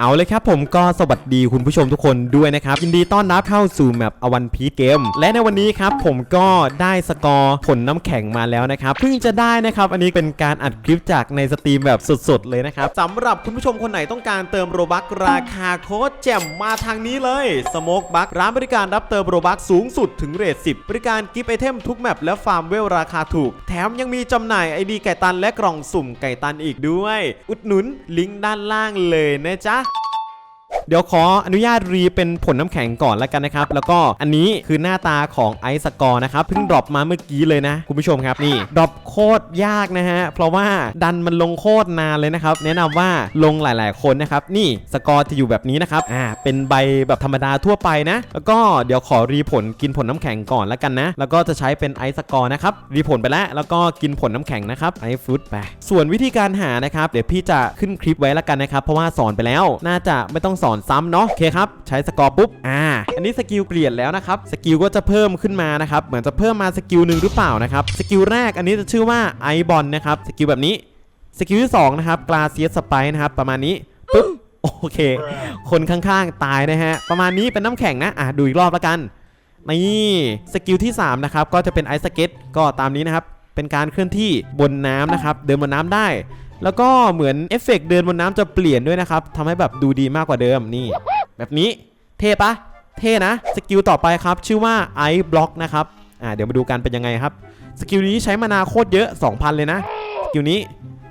เอาเลยครับผมก็สวัสดีคุณผู้ชมทุกคนด้วยนะครับยินดีต้อนรับเข้าสู่แมปอวันพีเกมและในวันนี้ครับผมก็ได้สกอร์ผลน้ำแข็งมาแล้วนะครับเพิ่งจะได้นะครับอันนี้เป็นการอัดคลิปจากในสตรีมแบบสดๆเลยนะครับสำหรับคุณผู้ชมคนไหนต้องการเติมโรบักราคาโคตรแจ่มมาทางนี้เลยสโมกบักร้านบริการรับเติมโรบักสูงสุดถึงเรท10บริการกิฟต์ไอเทมทุกแมปและฟาร์มเวลราคาถูก แถมยังมีจำหน่ายไอดีไก่ตันและกล่องสุ่มไก่ตันอีกด้วย อุดหนุนลิงก์ด้านล่างเลยนะจ๊ะ เดี๋ยวขออนุญาตรีเป็นผลน้ำแข็งก่อนแล้วกันนะครับ แล้วก็อันนี้คือหน้าตาของไอซ์สกอร์นะครับเพิ่งดรอปมาเมื่อกี้เลยนะ คุณผู้ชมครับนี่ดรอปโคตรยากนะฮะเพราะว่าดันมันลงโคตรนานเลยนะครับ แนะนำว่าลงหลาย ๆ คนนะครับ นี่สกอร์จะอยู่แบบนี้นะครับอ่าเป็นใบแบบธรรมดาทั่วไปนะ แล้วก็เดี๋ยวขอรีผลกินผลน้ำแข็งก่อนแล้วกันนะ แล้วก็จะใช้เป็นไอซ์สกอร์นะครับรีผลไปแล้วแล้วก็กินผลน้ำแข็งนะครับไอฟรุตไปส่วนวิธีการหานะครับ เดี๋ยวพี่จะขึ้นคลิปไว้แล้วกันนะครับ เพราะว่าสอนไปแล้ว น่าจะไม่ต้องสอนซ้ำเนาะโอเคครับใช้สกอร์ปุ๊บอ่าอันนี้สกิลเปลี่ยนแล้วนะครับสกิลก็จะเพิ่มขึ้นมานะครับเหมือนจะเพิ่มมาสกิลหนึ่งหรือเปล่านะครับสกิลแรกอันนี้จะชื่อว่าไอบอลนะครับสกิลแบบนี้สกิลที่2นะครับกลาเซียสไปนะครับประมาณนี้ปุ๊บโอเค คนข้างๆตายนะฮะประมาณนี้เป็นน้ำแข็งนะอะดูอีกรอบแล้วกันนี่สกิลที่3นะครับก็จะเป็นไอสเก็ตก็ตามนี้นะครับเป็นการเคลื่อนที่บนน้ำนะครับเดินบนน้ำได้ แล้วก็เหมือนเอฟเฟกต์เดินบนน้ำจะเปลี่ยนด้วยนะครับทำให้แบบดูดีมากกว่าเดิมนี่ แบบนี้เท่ปะเท่นะ สกิลต่อไปครับ ชื่อว่า Ice Block นะครับอ่าเดี๋ยวมาดูกันเป็นยังไงครับ สกิลนี้ใช้มานาโคตรเยอะ 2,000 เลยนะ สกิลนี้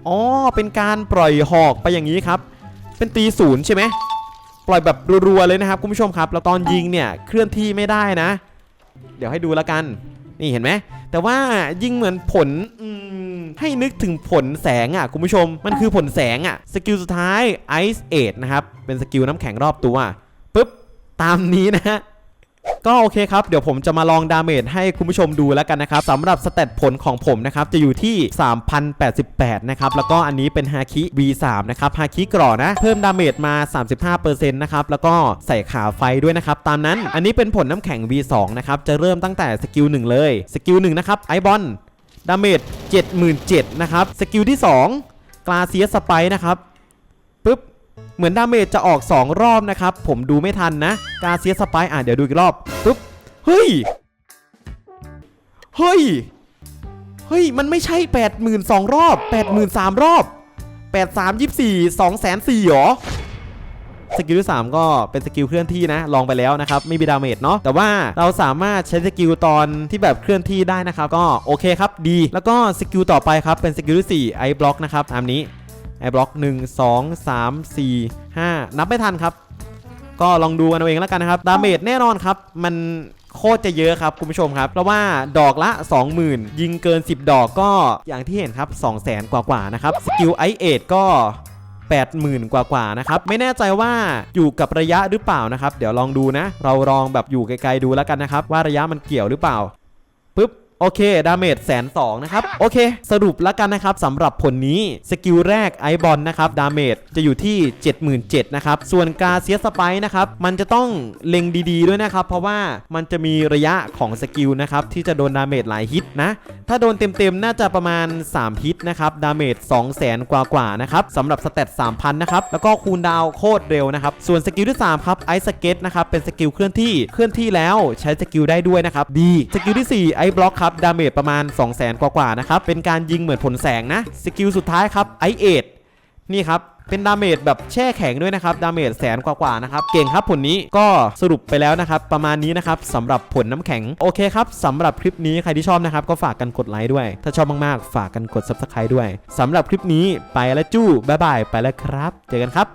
อ๋อเป็นการปล่อยหอกไปอย่างนี้ครับ เป็นตีศูนย์ใช่ไหมปล่อยแบบรัวๆเลยนะครับคุณผู้ชมครับ แล้วตอนยิงเนี่ยเคลื่อนที่ไม่ได้นะ เดี๋ยวให้ดูแล้วกัน นี่เห็นไหมแต่ว่ายิงเหมือนผล ให้นึกถึงผลแสงอะคุณผู้ชม มันคือผลแสงอะสกิลสุดท้าย Ice Age นะครับ เป็นสกิลน้ำแข็งรอบตัวปุ๊บตามนี้นะฮะก็โอเคครับ เดี๋ยวผมจะมาลองดาเมจให้คุณผู้ชมดูแล้วกันนะครับสำหรับสเตตผลของผมนะครับ จะอยู่ที่ 3,088 นะครับ แล้วก็อันนี้เป็นฮาคิ V3 นะครับฮาคิกรอนะ เพิ่มดาเมจมา 35%นะครับ แล้วก็ใส่ขาไฟด้วยนะครับ ตามนั้นอันนี้เป็นผลน้ำแข็ง V2 นะครับ จะเริ่มตั้งแต่สกิล1เลย สกิล1นะครับไอบอล ดาเมจ77,000นะครับ สกิลที่ 2 กลาเซียสไปนะครับปึ๊บ เหมือนดาเมจจะออก 2 รอบนะครับ ผมดูไม่ทันนะกาเซียสไปอะเดี๋ยวดูอีกรอบปึ๊บ เฮ้ย เฮ้ย เฮ้ย มันไม่ใช่ 82,000 รอบ 83,000 รอบ 83 24 2 4 0 0หรอ สกิลที่ 3 ก็เป็นสกิลเคลื่อนที่นะ ลองไปแล้วนะครับ ไม่มีดาเมจเนาะ แต่ว่าเราสามารถใช้สกิลตอนที่แบบเคลื่อนที่ได้นะครับ ก็โอเคครับ ดี แล้วก็สกิลต่อไปครับ เป็นสกิลที่4ไอบล็อกนะครับ ตามนี้ ไอบล็อก 1 2 3 4 5 นับไม่ทันครับ ก็ลองดูกันเอาเองแล้วกันนะครับ ดาเมจแน่นอนครับ มันโคตรจะเยอะครับคุณผู้ชมครับ เพราะว่าดอกละ 20,000 ยิงเกิน 10 ดอกก็อย่างที่เห็นครับ 200,000กว่าๆนะครับ สกิลไอเอทก็ 80,000 กว่ากว่านะครับไม่แน่ใจว่าอยู่กับระยะหรือเปล่านะครับ เดี๋ยวลองดูนะ เราลองแบบอยู่ไกลๆดูแล้วกันนะครับ ว่าระยะมันเกี่ยวหรือเปล่าปึ๊บโอเค ดาเมจแสนสองนะครับ โอเค สรุปแล้วกันนะครับสำหรับผลนี้ สกิลแรกไอบอลนะครับ ดาเมจจะอยู่ที่ 77,000นะครับ ส่วนกาเซียสไปนะครับ มันจะต้องเล็งดีๆด้วยนะครับ เพราะว่ามันจะมีระยะของสกิลนะครับ ที่จะโดนดาเมจหลายฮิตนะถ้าโดนเต็มๆ น่าจะประมาณ 3 ฮิตนะครับ ดาเมจ200,000กว่าๆนะครับสำหรับสเตต3,000 นะครับ แล้วก็คูลดาวโคตรเร็วนะครับ ส่วนสกิลที่ 3 ครับไอสเก็ตนะครับ เป็นสกิลเคลื่อนที่เคลื่อนที่แล้วใช้สกิลได้ด้วยนะครับ ดี สกิลที่ 4 ไอบล็อกครับ ดาเมจประมาณ 200,000กว่าๆนะครับ เป็นการยิงเหมือนผลแสงนะ สกิลสุดท้ายครับไอเอทนี่ครับ เป็นดาเมจแบบแช่แข็งด้วยนะครับ ดาเมจแสนกว่าๆนะครับ เก่งครับผลนี้ก็สรุปไปแล้วนะครับ ประมาณนี้นะครับสำหรับผลน้ำแข็ง โอเคครับสำหรับคลิปนี้ใครที่ชอบนะครับ ก็ฝากกันกดไลค์ด้วย ถ้าชอบมากๆ ฝากกันกดซับสไคร b e ด้วยสำหรับคลิปนี้ไปแล้วจู้บ๊ายบายไปแล้วครับ เจอกันครับ